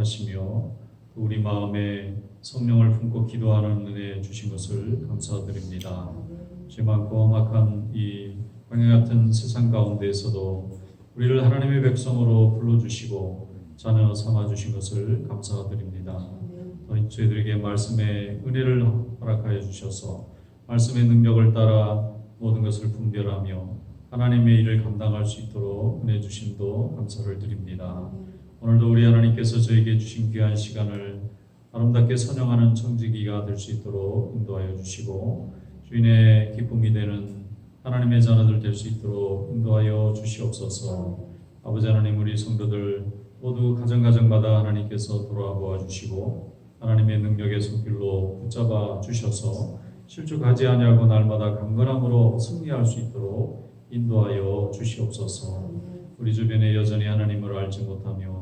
허락하시며 또 우리 마음에 성령을 품고 기도하는 은혜 주신 것을 감사드립니다. 죄 많고 험악한 이 광야 같은 세상 가운데에서도 우리를 하나님의 백성으로 불러주시고 자녀 삼아 주신 것을 감사드립니다. 또 저희들에게 말씀의 은혜를 허락하여 주셔서 말씀의 능력을 따라 모든 것을 분별하며 하나님의 일을 감당할 수 있도록 은혜 주심도 감사를 드립니다. 오늘도 우리 하나님께서 저에게 주신 귀한 시간을 아름답게 선영하는 청지기가 될 수 있도록 인도하여 주시고 주인의 기쁨이 되는 하나님의 자녀들 될 수 있도록 인도하여 주시옵소서. 아버지 하나님 우리 성도들 모두 가정 가정마다 하나님께서 돌아보아 주시고 하나님의 능력의 손길로 붙잡아 주셔서 실족하지 아니하고 날마다 강건함으로 승리할 수 있도록 인도하여 주시옵소서. 우리 주변에 여전히 하나님을 알지 못하며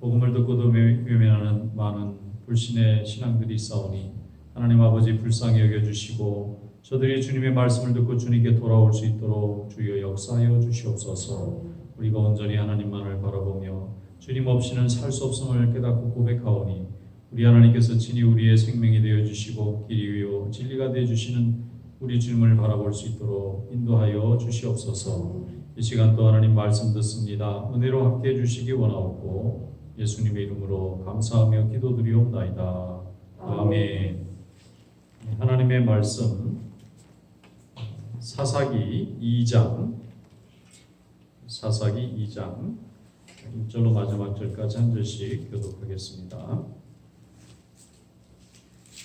복음을 듣고도 외- 외면하는 많은 불신의 신앙들이 있사오니 하나님 아버지 불쌍히 여겨 주시고 저들이 주님의 말씀을 듣고 주님께 돌아올 수 있도록 주여 역사하여 주시옵소서. 우리가 온전히 하나님만을 바라보며 주님 없이는 살 수 없음을 깨닫고 고백하오니 우리 하나님께서 친히 우리의 생명이 되어 주시고 길이 위요 진리가 되어 주시는 우리 주님을 바라볼 수 있도록 인도하여 주시옵소서. 이 시간 또 하나님 말씀 듣습니다. 은혜로 함께 해 주시기 원하옵고 예수님의 이름으로 감사하며 기도드리옵나이다. 아멘. 하나님의 말씀 사사기 2장 사사기 2장 1절로 마지막 절까지 한 절씩 교독하겠습니다.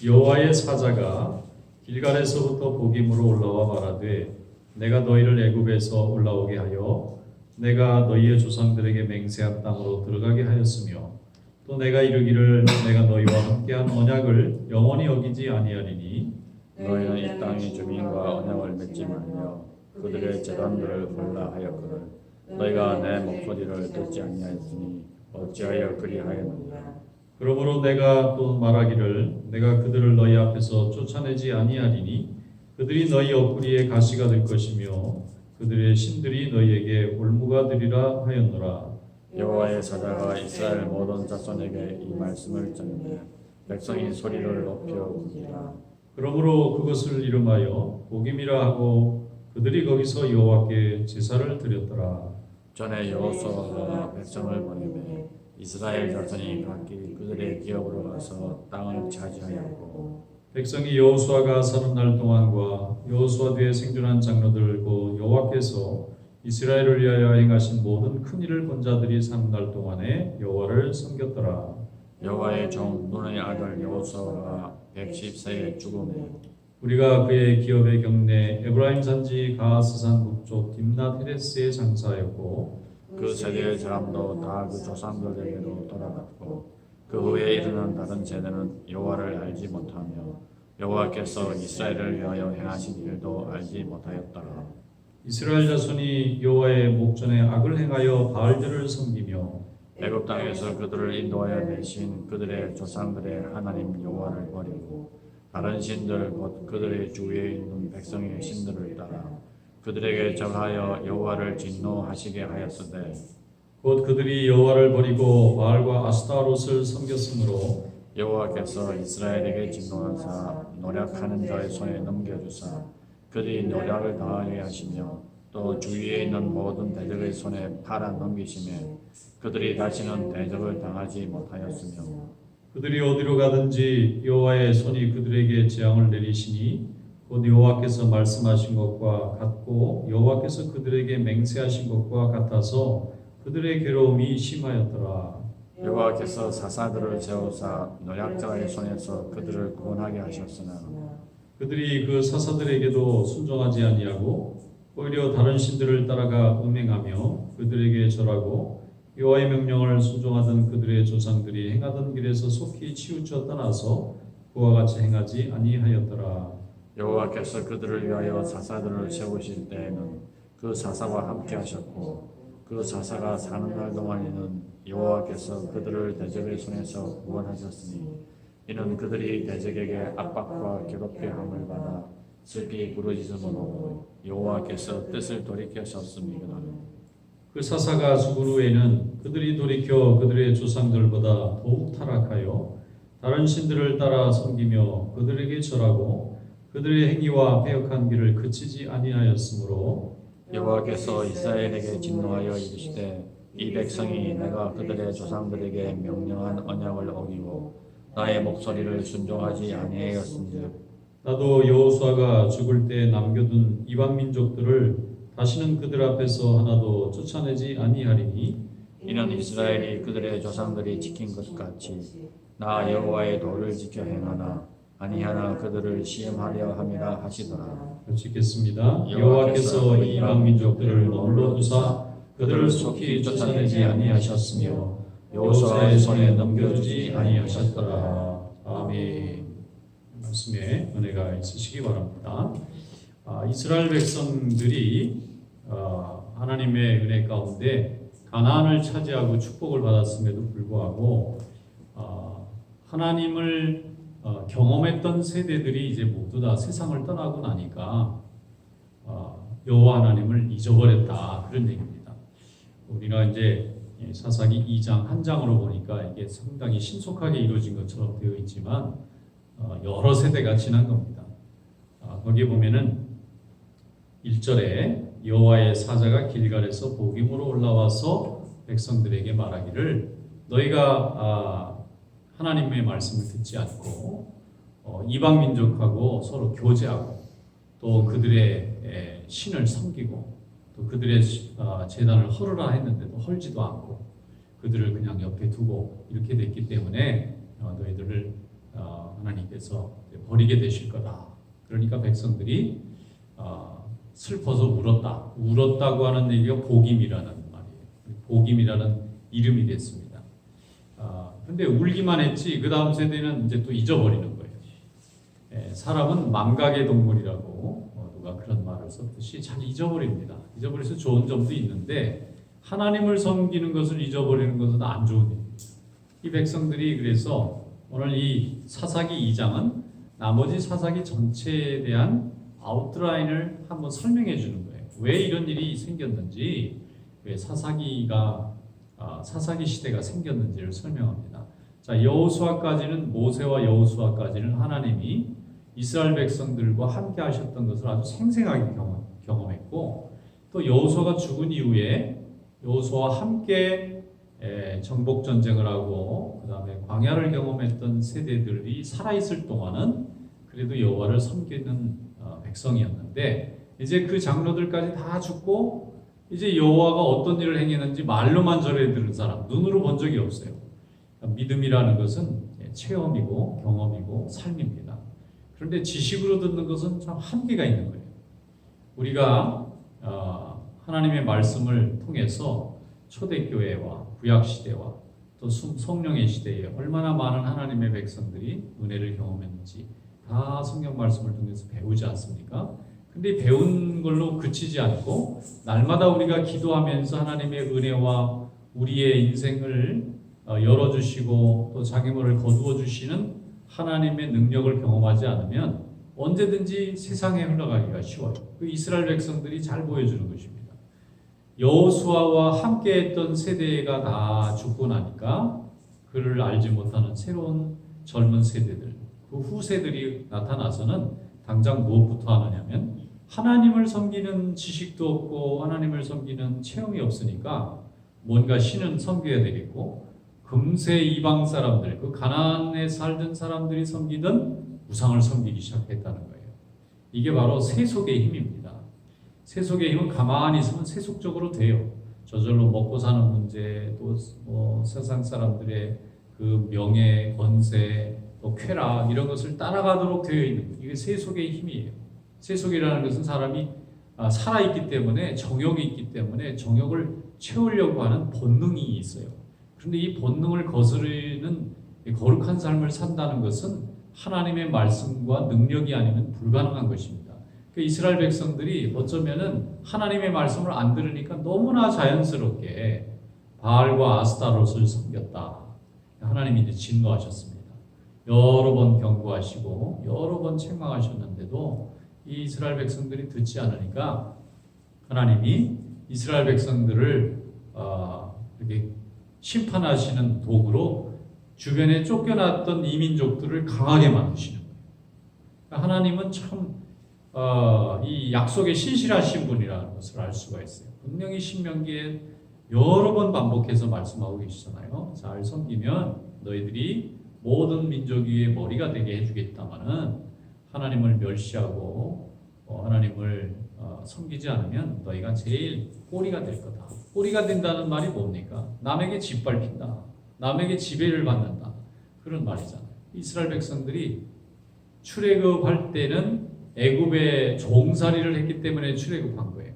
여호와의 사자가 길갈에서부터 복임으로 올라와 말하되 내가 너희를 애굽에서 올라오게 하여 내가 너희의 조상들에게 맹세한 땅으로 들어가게 하였으며 또 내가 이르기를 내가 너희와 함께한 언약을 영원히 여기지 아니하리니 너희는 이 땅의 주민과 언약을 맺지 말며 그들의 재단들을 헐라 하였거늘 너희가 내 목소리를 듣지 아니하였으니 어찌하여 그리하였느냐 그러므로 내가 또 말하기를 내가 그들을 너희 앞에서 쫓아내지 아니하리니 그들이 너희 옆구리에 가시가 될 것이며 그들의 신들이 너희에게 올무가 되리라 하였노라. 여호와의 사자가 이스라엘 모든 자손에게 이 말씀을 전하며 백성이 소리를 높여 부르니라. 그러므로 그것을 이름하여 복임이라 하고 그들이 거기서 여호와께 제사를 드렸더라. 전에 여호수아가 백성을 보내매 이스라엘 자손이 각기 그들의 기업으로 가서 땅을 차지하였고 백성이 여호수아가 사는 날 동안과 여호수아 뒤에 생존한 장로들고 여호와께서 이스라엘을 위하여 행하신 모든 큰 일을 본 자들이 사는 날 동안에 여호와를 섬겼더라. 여호와의 종 눈의 아들 여호수아가 110세에 죽음에 우리가 그의 기업의 경내 에브라임 산지 가하스산 북쪽 딥나 테레스에 장사하였고 그 세대의 사람도 다 그 조상들에게로 돌아갔고 그 후에 일어난 다른 세대는 여호와를 알지 못하며 여호와께서 이스라엘을 위하여 행하신 일도 알지 못하였더라. 이스라엘 자손이 여호와의 목전에 악을 행하여 바알들을 섬기며 애굽 땅에서 그들을 인도하여 내신 그들의 조상들의 하나님 여호와를 버리고 다른 신들 곧 그들의 주위에 있는 백성의 신들을 따라 그들에게 절하여 여호와를 진노하시게 하였으되 곧 그들이 여호와를 버리고 바알과 아스타롯을 섬겼으므로 여호와께서 이스라엘에게 진노하사 노력하는 자의 손에 넘겨주사 그들이 노력을 다하게 하시며 또 주위에 있는 모든 대적의 손에 팔아 넘기시며 그들이 다시는 대적을 당하지 못하였으며 그들이 어디로 가든지 여호와의 손이 그들에게 재앙을 내리시니 곧 여호와께서 말씀하신 것과 같고 여호와께서 그들에게 맹세하신 것과 같아서 그들의 괴로움이 심하였더라. 여호와께서 사사들을 세우사 노약자의 손에서 그들을 구원하게 하셨으나 그들이 그 사사들에게도 순종하지 아니하고 오히려 다른 신들을 따라가 음행하며 그들에게 절하고 여호와의 명령을 순종하던 그들의 조상들이 행하던 길에서 속히 치우쳐 떠나서 그와 같이 행하지 아니하였더라. 여호와께서 그들을 위하여 사사들을 세우실 때에는 그 사사와 함께 하셨고 그 사사가 사는 날 동안에는 여호와께서 그들을 대적의 손에서 구원하셨으니 이는 그들이 대적에게 압박과 괴롭힘을 받아 슬피 부르짖음으로 여호와께서 뜻을 돌이키셨음이거늘 그 사사가 죽은 후에는 그들이 돌이켜 그들의 조상들보다 더욱 타락하여 다른 신들을 따라 섬기며 그들에게 절하고 그들의 행위와 패역한 길을 그치지 아니하였으므로 여호와께서 이스라엘에게 진노하여 이르시되 이 백성이 내가 그들의 조상들에게 명령한 언약을 어기고 나의 목소리를 순종하지 아니하였은즉 나도 여호수아가 죽을 때 남겨둔 이방 민족들을 다시는 그들 앞에서 하나도 쫓아내지 아니하리니 이는 이스라엘이 그들의 조상들이 지킨 것 같이 나 여호와의 도를 지켜 행하나 아니하나 그들을 시험하려 함이라 하시더라 같이 읽겠습니다. 여호와께서 이 이방 민족들을 넘러 두사 그들을 속히 쫓아내지 아니하셨으며 여호수아의 손에 넘겨주지 아니하셨더라. 아멘. 말씀에 은혜가 있으시기 바랍니다. 아, 이스라엘 백성들이 아, 하나님의 은혜 가운데 가나안을 차지하고 축복을 받았음에도 불구하고 아, 하나님을 어, 경험했던 세대들이 이제 모두 다 세상을 떠나고 나니까 어, 여호와 하나님을 잊어버렸다 그런 얘기입니다. 우리가 이제 이 사사기 2장 한 장으로 보니까 이게 상당히 신속하게 이루어진 것처럼 되어 있지만 어, 여러 세대가 지난 겁니다. 아, 거기에 보면은 1절에 여호와의 사자가 길갈에서 복임으로 올라와서 백성들에게 말하기를 너희가 아, 하나님의 말씀을 듣지 않고 어, 이방 민족하고 서로 교제하고 또 그들의 에, 신을 섬기고 또 그들의 아, 재단을 헐으라 했는데도 헐지도 않고 그들을 그냥 옆에 두고 이렇게 됐기 때문에 어, 너희들을 어, 하나님께서 버리게 되실 거다. 그러니까 백성들이 어, 슬퍼서 울었다. 울었다고 하는 얘기가 복임이라는 말이에요. 복임이라는 이름이 됐습니다. 아, 근데 울기만 했지 그 다음 세대는 이제 또 잊어버리는 거예요. 예, 사람은 망각의 동물이라고 어, 누가 그런 말을 썼듯이 잘 잊어버립니다. 잊어버려서 좋은 점도 있는데 하나님을 섬기는 것을 잊어버리는 것은 안 좋은 일입니다. 이 백성들이 그래서 오늘 이 사사기 2장은 나머지 사사기 전체에 대한 아웃라인을 한번 설명해 주는 거예요. 왜 이런 일이 생겼는지, 왜 사사기가 아, 사사기 시대가 생겼는지를 설명합니다. 자, 여호수아까지는 모세와 여호수아까지는 하나님이 이스라엘 백성들과 함께 하셨던 것을 아주 생생하게 경험, 경험했고 또 여호수아가 죽은 이후에 여호수아와 함께 에, 정복 전쟁을 하고 그다음에 광야를 경험했던 세대들이 살아 있을 동안은 그래도 여호와를 섬기는 어, 백성이었는데 이제 그 장로들까지 다 죽고 이제 여호와가 어떤 일을 행했는지 말로만 전해 들은 사람 눈으로 본 적이 없어요. 그러니까 믿음이라는 것은 예, 체험이고 경험이고 삶입니다. 그런데 지식으로 듣는 것은 참 한계가 있는 거예요. 우리가 어, 하나님의 말씀을 통해서 초대교회와 구약시대와 또 수- 성령의 시대에 얼마나 많은 하나님의 백성들이 은혜를 경험했는지 다 성경 말씀을 통해서 배우지 않습니까? 근데 배운 걸로 그치지 않고 날마다 우리가 기도하면서 하나님의 은혜와 우리의 인생을 어, 열어주시고 또 장애물을 거두어 주시는 하나님의 능력을 경험하지 않으면 언제든지 세상에 흘러가기가 쉬워요. 그 이스라엘 백성들이 잘 보여주는 것입니다. 여호수아와 함께했던 세대가 다 죽고 나니까 그를 알지 못하는 새로운 젊은 세대들, 그 후세들이 나타나서는 당장 무엇부터 하느냐면 하나님을 섬기는 지식도 없고 하나님을 섬기는 체험이 없으니까 뭔가 신은 섬겨야 되겠고 금세 이방 사람들, 그 가나안에 살던 사람들이 섬기던 우상을 섬기기 시작했다는 거예요. 이게 바로 세속의 힘입니다. 세속의 힘은 가만히 있으면 세속적으로 돼요. 저절로 먹고 사는 문제, 또 뭐 세상 사람들의 그 명예, 권세, 또 쾌락 이런 것을 따라가도록 되어 있는. 이게 세속의 힘이에요. 세속이라는 것은 사람이 아, 살아있기 때문에 정욕이 있기 때문에 정욕을 채우려고 하는 본능이 있어요. 그런데 이 본능을 거스르는 이 거룩한 삶을 산다는 것은 하나님의 말씀과 능력이 아니면 불가능한 것입니다. 그 이스라엘 백성들이 어쩌면은 하나님의 말씀을 안 들으니까 너무나 자연스럽게 바알과 아스타롯을 섬겼다. 하나님이 이제 진노하셨습니다. 여러 번 경고하시고 여러 번 책망하셨는데도 이 이스라엘 백성들이 듣지 않으니까 하나님이 이스라엘 백성들을 어, 이렇게 심판하시는 도구로 주변에 쫓겨났던 이민족들을 강하게 만드시는 거예요. 그러니까 하나님은 참, 어, 이 약속에 신실하신 분이라는 것을 알 수가 있어요. 분명히 신명기에 여러 번 반복해서 말씀하고 계시잖아요. 잘 섬기면 너희들이 모든 민족 위의 머리가 되게 해주겠다마는 하나님을 멸시하고 어, 하나님을 어, 섬기지 않으면 너희가 제일 꼬리가 될 거다. 꼬리가 된다는 말이 뭡니까? 남에게 짓밟힌다. 남에게 지배를 받는다. 그런 말이잖아요. 이스라엘 백성들이 출애굽할 때는 애굽의 종살이를 했기 때문에 출애굽한 거예요.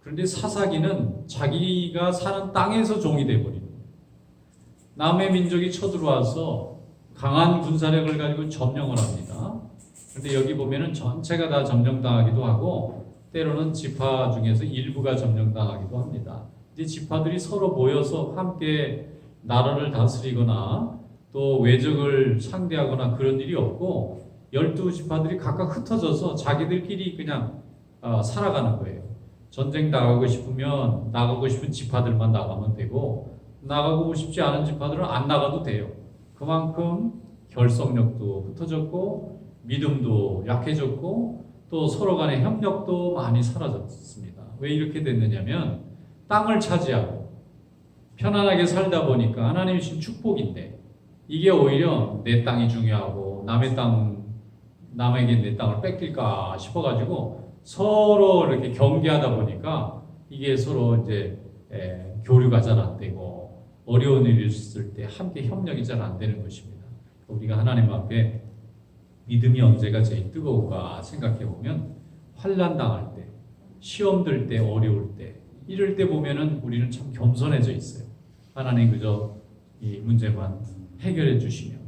그런데 사사기는 자기가 사는 땅에서 종이 돼 버리는 거예요. 남의 민족이 쳐들어와서 강한 군사력을 가지고 점령을 합니다. 그런데 여기 보면은 전체가 다 점령당하기도 하고 때로는 지파 중에서 일부가 점령당하기도 합니다. 이제 지파들이 서로 모여서 함께 나라를 다스리거나 또 외적을 상대하거나 그런 일이 없고 열두 지파들이 각각 흩어져서 자기들끼리 그냥 어, 살아가는 거예요. 전쟁 나가고 싶으면 나가고 싶은 지파들만 나가면 되고 나가고 싶지 않은 지파들은 안 나가도 돼요. 그만큼 결속력도 흩어졌고 믿음도 약해졌고 또 서로 간의 협력도 많이 사라졌습니다. 왜 이렇게 됐느냐면 땅을 차지하고 편안하게 살다 보니까 하나님이 주신 축복인데 이게 오히려 내 땅이 중요하고 남의 땅 남에게 내 땅을 뺏길까 싶어가지고 서로 이렇게 경계하다 보니까 이게 서로 이제 에, 교류가 잘 안 되고 어려운 일이 있을 때 함께 협력이 잘 안 되는 것입니다. 우리가 하나님 앞에 믿음이 언제가 제일 뜨거운가 생각해 보면 환란 당할 때, 시험 들 때, 어려울 때 이럴 때 보면은 우리는 참 겸손해져 있어요. 하나님 그저 이 문제만 해결해 주시면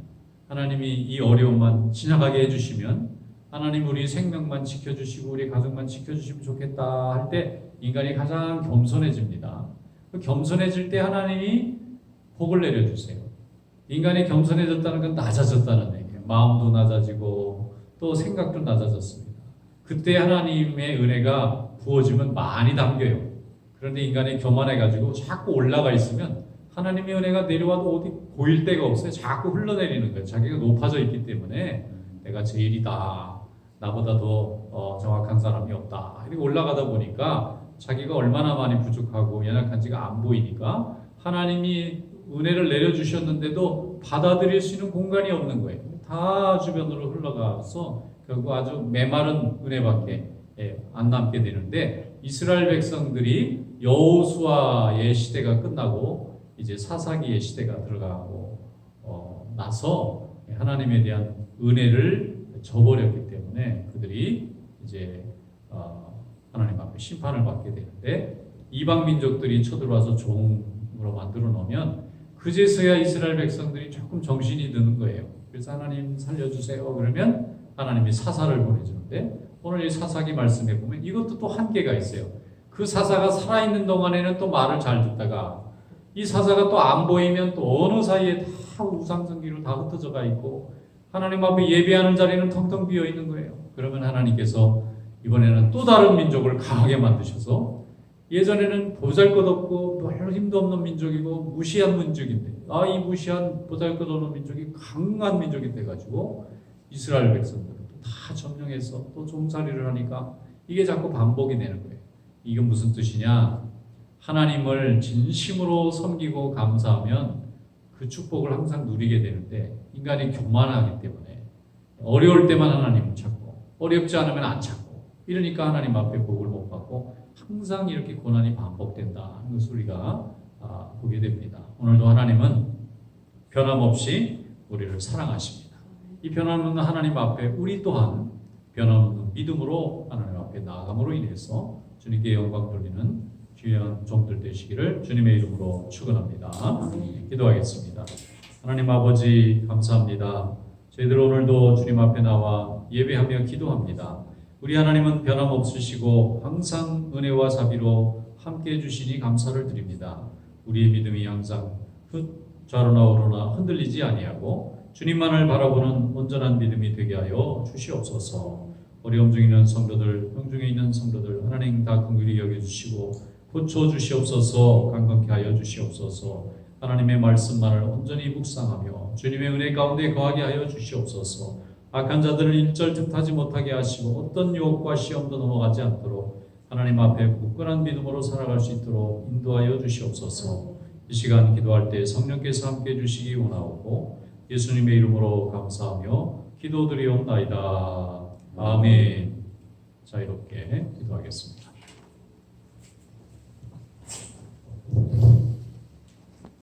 하나님이 이 어려움만 지나가게 해 주시면 하나님 우리 생명만 지켜 주시고 우리 가족만 지켜 주시면 좋겠다 할 때 인간이 가장 겸손해집니다. 그 겸손해질 때 하나님이 복을 내려 주세요. 인간이 겸손해졌다는 건 낮아졌다는 얘기예요. 마음도 낮아지고 또 생각도 낮아졌습니다. 그때 하나님의 은혜가 부어지면 많이 담겨요. 그런데 인간이 교만해가지고 자꾸 올라가 있으면 하나님의 은혜가 내려와도 어디 보일 데가 없어요. 자꾸 흘러내리는 거예요. 자기가 높아져 있기 때문에 내가 제일이다. 나보다 더 어, 정확한 사람이 없다. 이렇게 올라가다 보니까 자기가 얼마나 많이 부족하고 연약한지가 안 보이니까 하나님이 은혜를 내려주셨는데도 받아들일 수 있는 공간이 없는 거예요. 다 주변으로 흘러가서 결국 아주 메마른 은혜밖에 예, 안 남게 되는데 이스라엘 백성들이 여호수아의 시대가 끝나고 이제 사사기의 시대가 들어가고 어, 나서 하나님에 대한 은혜를 저버렸기 때문에 그들이 이제 어, 하나님 앞에 심판을 받게 되는데 이방 민족들이 쳐들어와서 종으로 만들어 놓으면 그제서야 이스라엘 백성들이 조금 정신이 드는 거예요. 그래서 하나님 살려주세요. 그러면 하나님이 사사를 보내주는데 오늘 이 사사기 말씀에 보면 이것도 또 한계가 있어요. 그 사사가 살아있는 동안에는 또 말을 잘 듣다가 이 사사가 또 안 보이면 또 어느 사이에 다 우상성기로 다 흩어져 가 있고 하나님 앞에 예배하는 자리는 텅텅 비어 있는 거예요. 그러면 하나님께서 이번에는 또 다른 민족을 강하게 만드셔서 예전에는 보잘것없고 별로 힘도 없는 민족이고 무시한 민족인데 아 이 무시한 보잘것없는 민족이 강한 민족이 돼가지고 이스라엘 백성들은 또다 점령해서 또 종살이를 하니까 이게 자꾸 반복이 되는 거예요. 이게 무슨 뜻이냐? 하나님을 진심으로 섬기고 감사하면 그 축복을 항상 누리게 되는데 인간이 교만하기 때문에 어려울 때만 하나님을 찾고 어렵지 않으면 안 찾고 이러니까 하나님 앞에 복을 못 받고 항상 이렇게 고난이 반복된다 하는 것을 우리가 아, 보게 됩니다. 오늘도 하나님은 변함없이 우리를 사랑하십니다. 이 변함없는 하나님 앞에 우리 또한 변함없는 믿음으로 하나님 앞에 나아감으로 인해서 주님께 영광 돌리는 귀한 종들 되시기를 주님의 이름으로 축원합니다. 기도하겠습니다. 하나님 아버지 감사합니다. 저희들 오늘도 주님 앞에 나와 예배하며 기도합니다. 우리 하나님은 변함없으시고 항상 은혜와 자비로 함께 해주시니 감사를 드립니다. 우리의 믿음이 항상 흩 좌로나 우로나 흔들리지 아니하고 주님만을 바라보는 온전한 믿음이 되게 하여 주시옵소서. 어려움 중에 있는 성도들, 병 중에 있는 성도들 하나님 다 긍휼히 여겨 주시고 고쳐 주시옵소서. 강건케 하여 주시옵소서. 하나님의 말씀만을 온전히 묵상하며 주님의 은혜 가운데 거하게 하여 주시옵소서. 악한 자들을 일절 틈타지 못하게 하시고 어떤 유혹과 시험도 넘어가지 않도록 하나님 앞에 굳건한 믿음으로 살아갈 수 있도록 인도하여 주시옵소서. 이 시간 기도할 때 성령께서 함께 해주시기 원하옵고 예수님의 이름으로 감사하며 기도드리옵나이다. 아멘. 자유롭게 기도하겠습니다.